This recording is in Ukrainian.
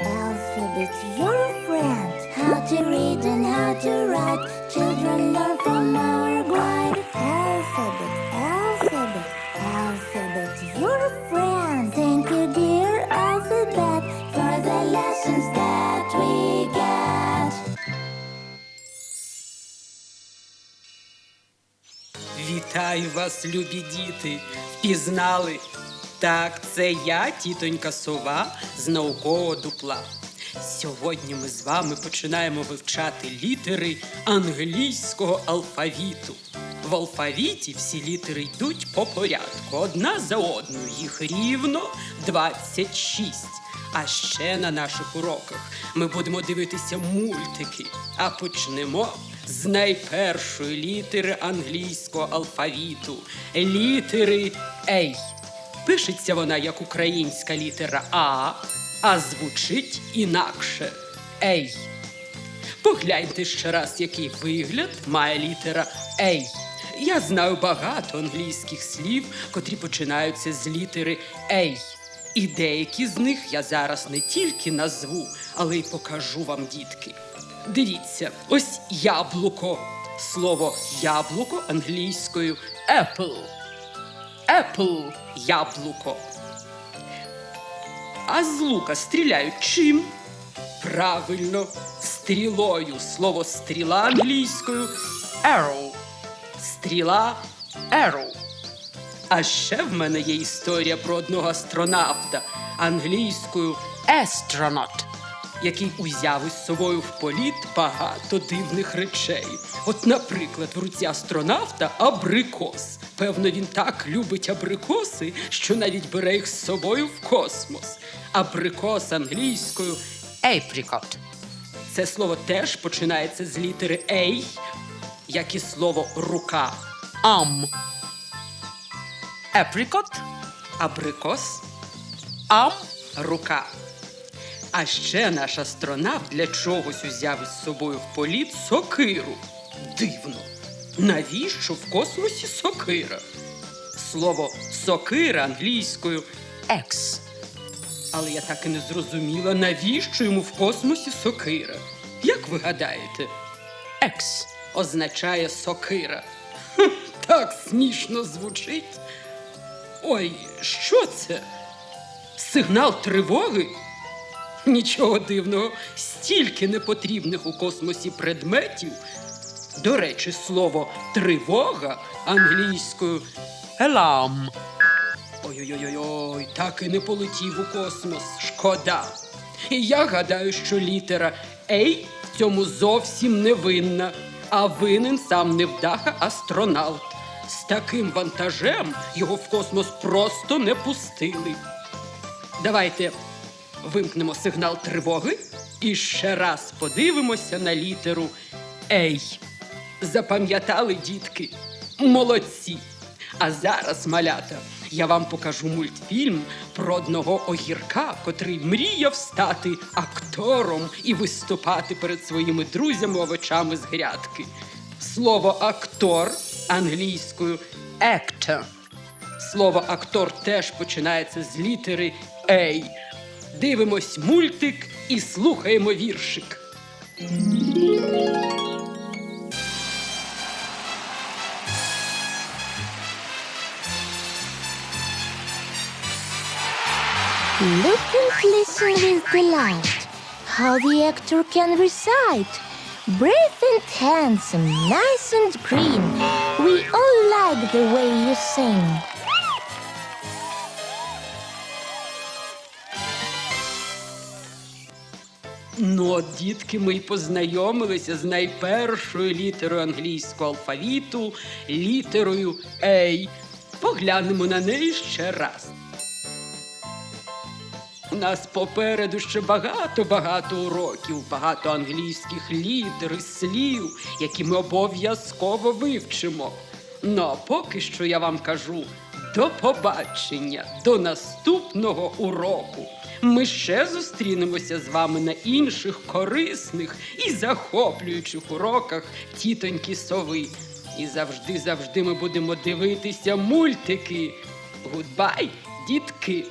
Alphabet, your friend. How to read and how to write. Children learn from our guide. Alphabet, alphabet, alphabet, your friend. Thank you, dear alphabet, for the lessons that we get. Вітаю вас, любі діти, пізнали. Так, це я, тітонька сова з наукового дупла. Сьогодні ми з вами починаємо вивчати літери англійського алфавіту. В алфавіті всі літери йдуть по порядку, одна за одною. Їх рівно 26. А ще на наших уроках ми будемо дивитися мультики. А почнемо з найпершої літери англійського алфавіту літери Ей. Пишеться вона як українська літера А, а звучить інакше Ей. Погляньте ще раз, який вигляд має літера Ей. Я знаю багато англійських слів, котрі починаються з літери Ей. І деякі з них я зараз не тільки назву, але й покажу вам, дітки. Дивіться, ось яблуко. Слово яблуко англійською apple. Apple – яблуко. А з лука стріляють чим? Правильно, стрілою. Слово стріла англійською arrow. Стріла arrow. А ще в мене є історія про одного астронавта англійською astronaut, який узяв із собою в політ багато дивних речей. От, наприклад, в руці астронавта абрикос. Певно, він так любить абрикоси, що навіть бере їх з собою в космос. Абрикос англійською apricot. Це слово теж починається з літери A, як і слово рука. Ам. Apricot – абрикос, ам рука. А ще наш астронавт для чогось узяв із собою в політ сокиру. Дивно. Навіщо в космосі сокира? Слово сокира англійською екс. Але я так і не зрозуміла, навіщо йому в космосі сокира. Як ви гадаєте? Екс означає сокира. Так смішно звучить. Ой, що це? Сигнал тривоги? Нічого дивного, стільки непотрібних у космосі предметів. До речі, слово тривога англійською alarm. Ой-ой-ой, так і не полетів у космос. Шкода. І я гадаю, що літера Ей в цьому зовсім не винна, а винен сам невдаха астронавт. З таким вантажем його в космос просто не пустили. Давайте вимкнемо сигнал тривоги і ще раз подивимося на літеру Ей. Запам'ятали, дітки? Молодці! А зараз, малята, я вам покажу мультфільм про одного огірка, котрий мріяв стати актором і виступати перед своїми друзями овочами з грядки. Слово актор англійською actor. Слово актор теж починається з літери Ей. Дивимось мультик і слухаємо віршик. Look and listen with delight how the actor can recite. Brave and handsome, nice and green, we all like the way you sing. Ну, от, дітки, ми й познайомилися з найпершою літерою англійського алфавіту літерою Ей. Поглянемо на неї ще раз. У нас попереду ще багато-багато уроків, багато англійських літер і слів, які ми обов'язково вивчимо. Ну а поки що я вам кажу до побачення, до наступного уроку. Ми ще зустрінемося з вами на інших корисних і захоплюючих уроках тітоньки сови. І завжди, завжди ми будемо дивитися мультики. Гудбай, дітки!